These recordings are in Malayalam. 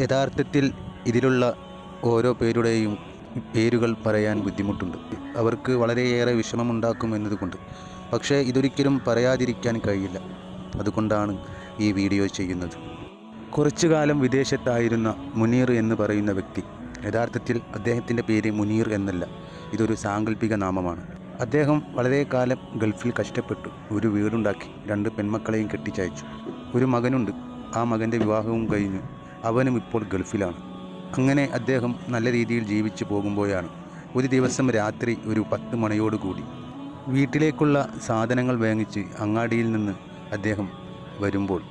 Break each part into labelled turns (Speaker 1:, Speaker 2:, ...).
Speaker 1: യഥാർത്ഥത്തിൽ ഇതിലുള്ള ഓരോ പേരുടെയും പേരുകൾ പറയാൻ ബുദ്ധിമുട്ടുണ്ട്. അവർക്ക് വളരെയേറെ വിഷമമുണ്ടാക്കും എന്നതുകൊണ്ട്. പക്ഷേ ഇതൊരിക്കലും പറയാതിരിക്കാൻ കഴിയില്ല. അതുകൊണ്ടാണ് ഈ വീഡിയോ ചെയ്യുന്നത്. കുറച്ചു കാലം വിദേശത്തായിരുന്ന മുനീർ എന്ന് പറയുന്ന വ്യക്തി. യഥാർത്ഥത്തിൽ അദ്ദേഹത്തിന്റെ പേര് മുനീർ എന്നല്ല. ഇതൊരു സാങ്കല്പിക നാമമാണ്. അദ്ദേഹം വളരെ കാലം ഗൾഫിൽ കഷ്ടപ്പെട്ടു. ഒരു വീടുണ്ടാക്കി. രണ്ട് പെൺമക്കളെയും കെട്ടിച്ചയച്ചു. ഒരു മകനുണ്ട്. ആ മകന്റെ വിവാഹവും കഴിഞ്ഞു. അവനും ഇപ്പോൾ ഗൾഫിലാണ്. അങ്ങനെ അദ്ദേഹം നല്ല രീതിയിൽ ജീവിച്ചു പോകുമ്പോഴാണ് ഒരു ദിവസം രാത്രി ഒരു പത്ത് മണിയോടുകൂടി വീട്ടിലേക്കുള്ള സാധനങ്ങൾ വാങ്ങിച്ച് അങ്ങാടിയിൽ നിന്ന് അദ്ദേഹം വരുമ്പോൾ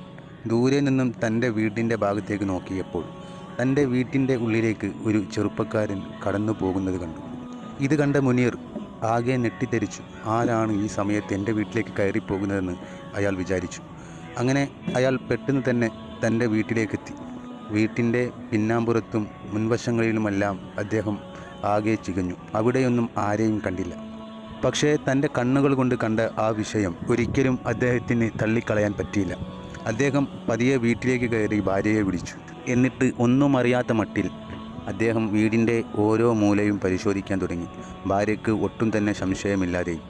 Speaker 1: ദൂരെ നിന്നും തന്റെ വീടിന്റെ ഭാഗത്തേക്ക് നോക്കിയപ്പോൾ തന്റെ വീട്ടിന്റെ ഉള്ളിലേക്ക് ഒരു ചെറുപ്പക്കാരൻ കടന്നു പോകുന്നത് കണ്ടു. ഇത് കണ്ട മുനീർ ആകെ ഞെട്ടിത്തെരിച്ചു. ആരാണ് ഈ സമയത്ത് എന്റെ വീട്ടിലേക്ക് കയറിപ്പോകുന്നതെന്ന് അയാൾ വിചാരിച്ചു. അങ്ങനെ അയാൾ പെട്ടെന്ന് തന്നെ തന്റെ വീട്ടിലേക്കെത്തി. വീട്ടിന്റെ പിന്നാമ്പുറത്തും മുൻവശങ്ങളിലുമെല്ലാം അദ്ദേഹം ആകെ ചികഞ്ഞു. അവിടെയൊന്നും ആരെയും കണ്ടില്ല. പക്ഷേ തന്റെ കണ്ണുകൾ കൊണ്ട് കണ്ട ആ വിഷയം ഒരിക്കലും അദ്ദേഹത്തിന് തള്ളിക്കളയാൻ പറ്റിയില്ല. അദ്ദേഹം പതിയെ വീട്ടിലേക്ക് കയറി ഭാര്യയെ വിളിച്ചു. എന്നിട്ട് ഒന്നും അറിയാത്ത മട്ടിൽ അദ്ദേഹം വീടിന്റെ ഓരോ മൂലയും പരിശോധിക്കാൻ തുടങ്ങി. ഭാര്യയ്ക്ക് ഒട്ടും തന്നെ സംശയമില്ലാതെയും.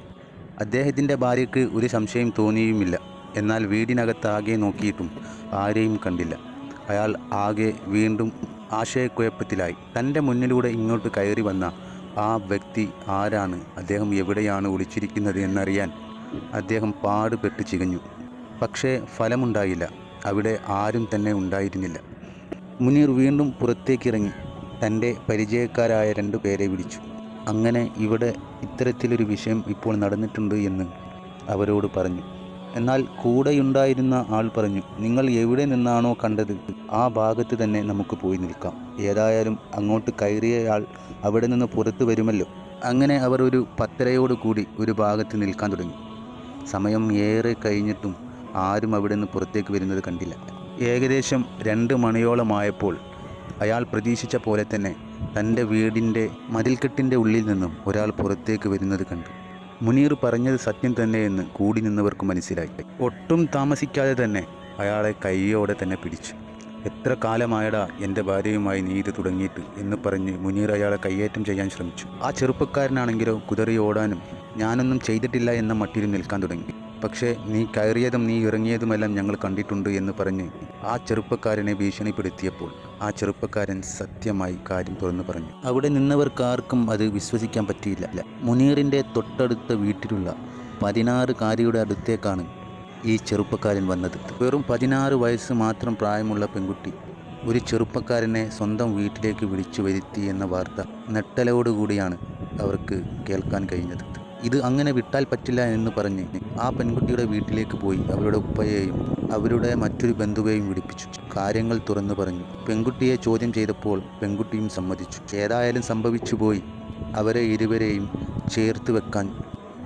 Speaker 1: അദ്ദേഹത്തിന്റെ ഭാര്യയ്ക്ക് ഒരു സംശയം തോന്നിയുമില്ല. എന്നാൽ വീടിനകത്താകെ നോക്കിയിട്ടും ആരെയും കണ്ടില്ല. അയാൾ ആകെ വീണ്ടും ആശയക്കുഴപ്പത്തിലായി. തന്റെ മുന്നിലൂടെ ഇങ്ങോട്ട് കയറി വന്ന ആ വ്യക്തി ആരാണ്? അദ്ദേഹം എവിടെയാണ് ഒളിച്ചിരിക്കുന്നത് എന്നറിയാൻ അദ്ദേഹം പാടുപെട്ട് ചികഞ്ഞു. പക്ഷേ ഫലമുണ്ടായില്ല. അവിടെ ആരും തന്നെ ഉണ്ടായിരുന്നില്ല. മുനീർ വീണ്ടും പുറത്തേക്കിറങ്ങി തന്റെ പരിചയക്കാരായ രണ്ടു പേരെ വിളിച്ചു. അങ്ങനെ ഇവിടെ ഇത്തരത്തിലൊരു വിഷയം ഇപ്പോൾ നടന്നിട്ടുണ്ട് എന്ന് അവരോട് പറഞ്ഞു. എന്നാൽ കൂടെയുണ്ടായിരുന്ന ആൾ പറഞ്ഞു നിങ്ങൾ എവിടെ നിന്നാണോ കണ്ടത്? ആ ഭാഗത്ത് തന്നെ നമുക്ക് പോയി നിൽക്കാം. ഏതായാലും അങ്ങോട്ട് കയറിയയാൾ അവിടെ നിന്ന് പുറത്തു വരുമല്ലോ. അങ്ങനെ അവർ ഒരു പത്തരയോട് കൂടി ഒരു ഭാഗത്ത് നിൽക്കാൻ തുടങ്ങി. സമയം ഏറെ കഴിഞ്ഞിട്ടും ആരും അവിടെ നിന്ന് പുറത്തേക്ക് വരുന്നത് കണ്ടില്ല. ഏകദേശം രണ്ട് മണിയോളമായപ്പോൾ അയാൾ പ്രതീക്ഷിച്ച പോലെ തന്നെ തന്റെ വീടിന്റെ മതിൽക്കെട്ടിന്റെ ഉള്ളിൽ നിന്നും ഒരാൾ പുറത്തേക്ക് വരുന്നത് കണ്ടു. മുനീർ പറഞ്ഞത് സത്യം തന്നെയെന്ന് കൂടി നിന്നവർക്ക് മനസ്സിലായി. ഒട്ടും താമസിക്കാതെ തന്നെ അയാളെ കൈയോടെ തന്നെ പിടിച്ചു. എത്ര കാലമായടാ എന്റെ ഭാര്യയുമായി നീ ഇത് തുടങ്ങിയിട്ട് എന്ന് പറഞ്ഞ് മുനീർ അയാളെ കയ്യേറ്റം ചെയ്യാൻ ശ്രമിച്ചു. ആ ചെറുപ്പക്കാരനാണെങ്കിലോ കുതറി ഓടാനും ഞാനൊന്നും ചെയ്തിട്ടില്ല എന്ന മട്ടിൽ നിൽക്കാൻ തുടങ്ങി. പക്ഷേ നീ കയറിയതും നീ ഇറങ്ങിയതുമെല്ലാം ഞങ്ങൾ കണ്ടിട്ടുണ്ട് എന്ന് പറഞ്ഞ് ആ ചെറുപ്പക്കാരനെ ഭീഷണിപ്പെടുത്തിയപ്പോൾ ആ ചെറുപ്പക്കാരൻ സത്യമായി കാര്യം തുറന്നു പറഞ്ഞു. അവിടെ നിന്നവർക്കാർക്കും അത് വിശ്വസിക്കാൻ പറ്റിയില്ല. മുനീറിന്റെ തൊട്ടടുത്ത വീട്ടിലുള്ള പതിനാറ് കാരിയുടെ അടുത്തേക്കാണ് ഈ ചെറുപ്പക്കാരൻ വന്നത്. വെറും പതിനാറ് വയസ്സ് മാത്രം പ്രായമുള്ള പെൺകുട്ടി ഒരു ചെറുപ്പക്കാരനെ സ്വന്തം വീട്ടിലേക്ക് വിളിച്ചു വരുത്തി എന്ന വാർത്ത നെട്ടലോടുകൂടിയാണ് അവർക്ക് കേൾക്കാൻ കഴിഞ്ഞത്. ഇത് അങ്ങനെ വിട്ടാൽ പറ്റില്ല എന്ന് പറഞ്ഞ് ആ പെൺകുട്ടിയുടെ വീട്ടിലേക്ക് പോയി അവരുടെ ഉപ്പയെയും അവരുടെ മറ്റൊരു ബന്ധുവെയും വിളിപ്പിച്ചു. കാര്യങ്ങൾ തുറന്നു പറഞ്ഞു. പെൺകുട്ടിയെ ചോദ്യം ചെയ്തപ്പോൾ പെൺകുട്ടിയും സമ്മതിച്ചു. ഏതായാലും സംഭവിച്ചു പോയി. അവരെ ഇരുവരെയും ചേർത്ത് വെക്കാൻ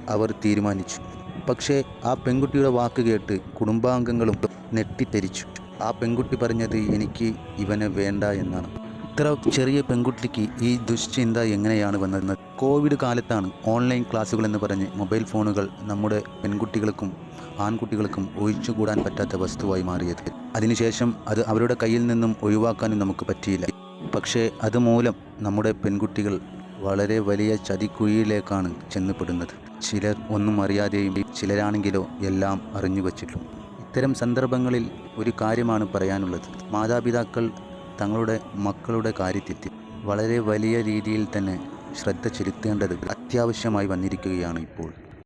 Speaker 1: അവർ തീരുമാനിച്ചു. പക്ഷേ ആ പെൺകുട്ടിയുടെ വാക്ക് കേട്ട് കുടുംബാംഗങ്ങളും നെട്ടിത്തെരിച്ചു. ആ പെൺകുട്ടി പറഞ്ഞത് എനിക്ക് ഇവനെ വേണ്ട എന്നാണ്. ഇത്ര ചെറിയ പെൺകുട്ടിക്ക് ഈ ദുശ്ചിന്ത എങ്ങനെയാണ് വന്നതെന്ന്? കോവിഡ് കാലത്താണ് ഓൺലൈൻ ക്ലാസ്സുകൾ എന്ന് പറഞ്ഞ് മൊബൈൽ ഫോണുകൾ നമ്മുടെ പെൺകുട്ടികൾക്കും ആൺകുട്ടികൾക്കും ഒഴിച്ചുകൂടാൻ പറ്റാത്ത വസ്തുവായി മാറിയത്. അതിനുശേഷം അത് അവരുടെ കയ്യിൽ നിന്നും ഒഴിവാക്കാനും നമുക്ക് പറ്റിയില്ല. പക്ഷേ അതുമൂലം നമ്മുടെ പെൺകുട്ടികൾ വളരെ വലിയ ചതിക്കുഴിയിലേക്കാണ് ചെന്നപ്പെടുന്നത് ചിലർ ഒന്നും അറിയാതെയും ചിലരാണെങ്കിലോ എല്ലാം അറിഞ്ഞു വച്ചിട്ടും. ഇത്തരം സന്ദർഭങ്ങളിൽ ഒരു കാര്യമാണ് പറയാനുള്ളത്. മാതാപിതാക്കൾ തങ്ങളുടെ മക്കളുടെ കാര്യത്തിൽ വളരെ വലിയ രീതിയിൽ തന്നെ ശ്രദ്ധ ചെലുത്തേണ്ടത് അത്യാവശ്യമായി വന്നിരിക്കുകയാണ് ഇപ്പോൾ.